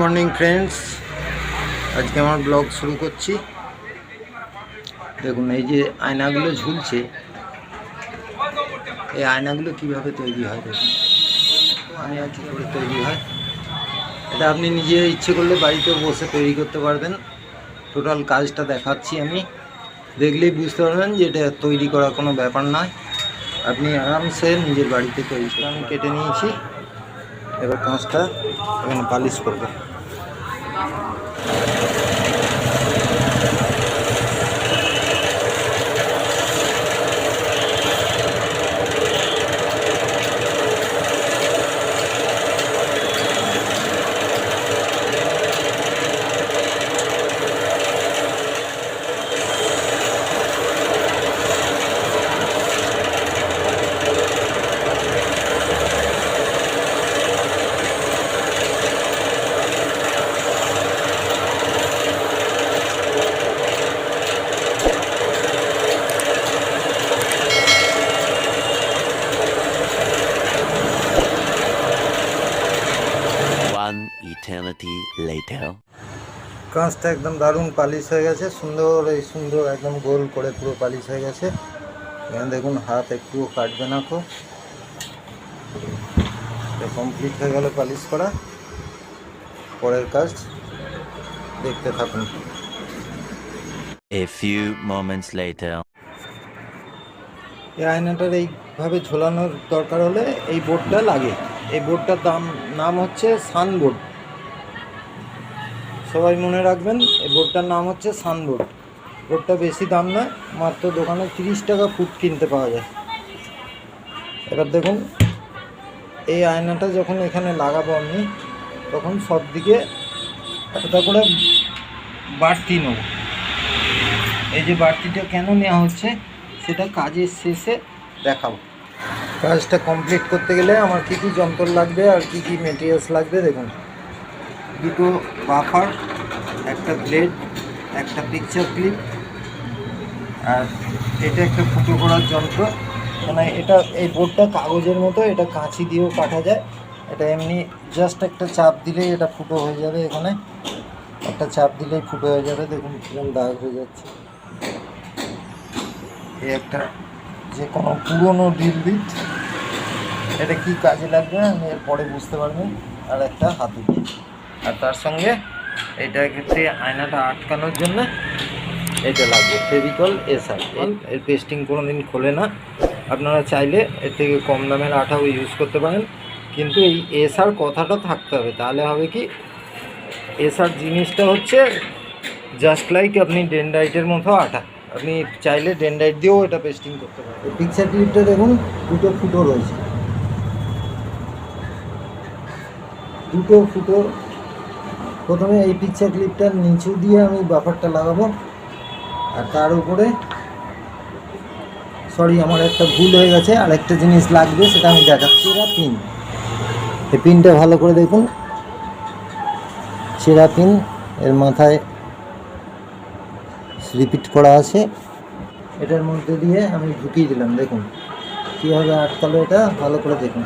Morning friends আজকে আমার blog শুরু করছি। দেখুন, এই যে আয়নাগুলো ঝুলছে, এই আয়নাগুলো কীভাবে তৈরি হয় দেখুন। আয়না কী তৈরি হয়, এটা আপনি নিজে ইচ্ছে করলে বাড়িতে বসে তৈরি করতে পারবেন। টোটাল কাজটা দেখাচ্ছি আমি। দেখলেই বুঝতে পারবেন যে এটা তৈরি করা কোনো ব্যাপার নয়। আপনি আরামসে নিজের বাড়িতে তৈরি করে আমি কেটে নিয়েছি। এবার কাঁচটা এখানে পালিশ করব। Thank you. Eternity later. কাঁচটা একদম দারুণ পালিশ হয়ে গেছে সুন্দর এই সুন্দর একদম গোল করে পুরো পালিশ হয়ে গেছে। এখানে দেখুন হাত একটুও কাটবে না খুব। কমপ্লিট হয়ে গেল পালিশ করা। পরের কাজ দেখতে থাকুন। A few moments later. এই আয়নাটার এইভাবে ঝোলানোর দরকার হলে এই বোর্ডটা লাগে। এই বোর্ডটার দাম নাম হচ্ছে সানবোর্ড। সবাই মনে রাখবেন, এই বোর্ডটার নাম হচ্ছে সানবোর্ড। বোর্ডটা বেশি দাম নয়, মাত্র দোকানে তিরিশ টাকা ফুট কিনতে পাওয়া যায়। এবার দেখুন, এই আয়নাটা যখন এখানে লাগাবো আমি, তখন সব দিকে একটা করে বাড়তি নেব। এই যে বাড়তিটা কেন নেওয়া হচ্ছে, সেটা কাজের শেষে দেখাবো। কাজটা কমপ্লিট করতে গেলে আমার কী কী যন্ত্র লাগবে আর কী কী মেটেরিয়ালস লাগবে দেখুন। দুটো বাফার একটা ব্লেড একটা পিকচার ক্লিপ আর এটা একটা ফুটো করার যন্ত্র। মানে এটা, এই বোর্ডটা কাগজের মতো, এটা কাঁচি দিয়েও কাটা যায়। এটা এমনি জাস্ট একটা চাপ দিলেই এটা ফুটো হয়ে যাবে এখানে। একটা চাপ দিলেই ফুটো হয়ে যাবে, দেখুন কীরকম দাগ হয়ে যাচ্ছে। এই একটা যে কোনো পুরনো ড্রিল বিট এটা কি কাজে লাগবে আমি এর পরে বুঝতে পারবেন আর একটা হাতুড়ি। আর তার সঙ্গে এটা ক্ষেত্রে আয়নাটা আটকানোর জন্য এটা লাগবে ফেভিকল এসআর এর পেস্টিং কোনো দিন খোলে না। আপনারা চাইলে এর থেকে কম দামের আঠাও ইউজ করতে পারেন। কিন্তু এই এসআর কথাটা থাকতে হবে। তাহলে হবে কি, এসআর জিনিসটা হচ্ছে জাস্ট লাইক আপনি ডেন্ডাইটের মতো আটা। আপনি চাইলে ডেন্ডাইট দিয়েও এটা পেস্টিং করতে পারেন। পিকচার ক্লিপটা দেখুন, দুটো ফুটো রয়েছে। দুটো ফুটো প্রথমে এই পিকচার ক্লিপটার নিচু দিয়ে আমি বাফারটা লাগাবো। আর তার উপরে সরি আমার একটা ভুল হয়ে গেছে আর একটা জিনিস লাগবে, সেটা আমি দেখাচ্ছি এটা পিন এই পিনটা ভালো করে দেখুন। সেরা পিন এর মাথায় রিপিট করা আছে। এটার মধ্যে দিয়ে আমি ঢুকিয়ে দিলাম, দেখুন। কীভাবে আটকালো এটা, ভালো করে দেখুন।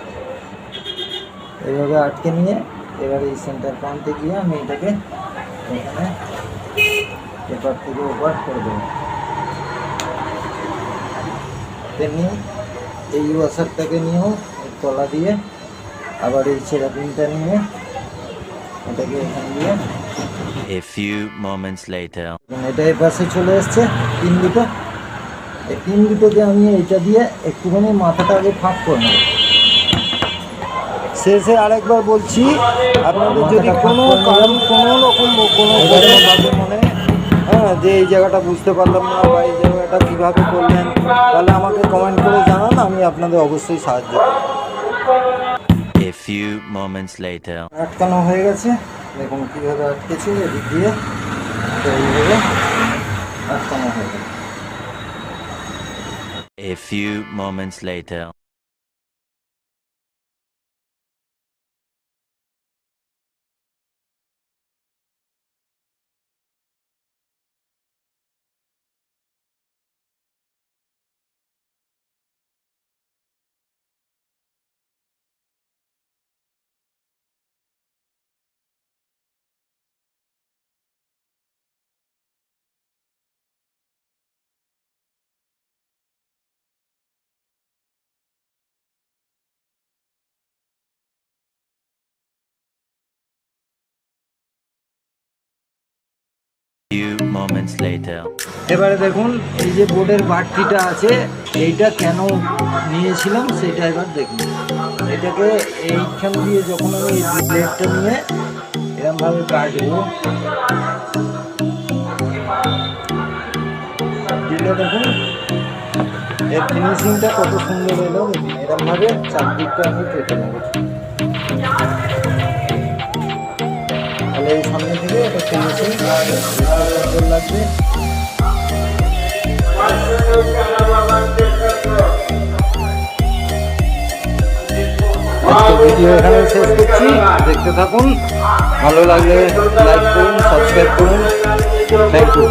এইভাবে আটকে নিয়ে এবার এই সেন্টার পয়েন্টে গিয়ে আমি এটাকে এখানে এপার থেকে ওপার করে দেবো। তেমনি এই ওয়াশারটাকে নিয়েও তলা দিয়ে আবার এই ছেঁড়া পিনটা নিয়ে এটাকে এখানে দিয়ে A few moments later. এটা এই পাশে চলে এসছে পিন দুটো। এই পিন দুটোকে আমি এটা দিয়ে একটুখানি মাথাটা আগে ফাঁক করে নেব। শেষে আরেকবার বলছি আপনাদের যদি কোনো কারণ কোনো রকম কোনো মনে হ্যাঁ যে এই জায়গাটা বুঝতে পারলাম না বা এই জায়গাটা কীভাবে করলেন তাহলে আমাকে কমেন্ট করে জানান আমি আপনাদের অবশ্যই সাহায্য করব. আটকানো হয়ে গেছে দেখুন কীভাবে আটকেছে এদিক দিয়ে তো এইভাবে আটকানো হয়ে গেছে A few moments later. Moments later. এবারে দেখুন, এই যে বোর্ডের বাড়তিটা আছে, এইটা কেন নিয়েছিলাম সেটা এবার দেখুন। এটাকে এইখান দিয়ে যখন আমি ব্লেডটা নিয়ে এরমভাবে কাটবো, দিলে দেখুন, এর ফিনিশিংটা কত সুন্দর এলো এরমভাবে চারদিকটা আমি কেটে নেব। তাহলে এই সামনে থেকে এটা ফিনিশিং লাগবে। ভিডিও এখানে শেষ করছি। দেখতে থাকুন। ভালো লাগলে লাইক করুন সাবস্ক্রাইব করুন। Thank you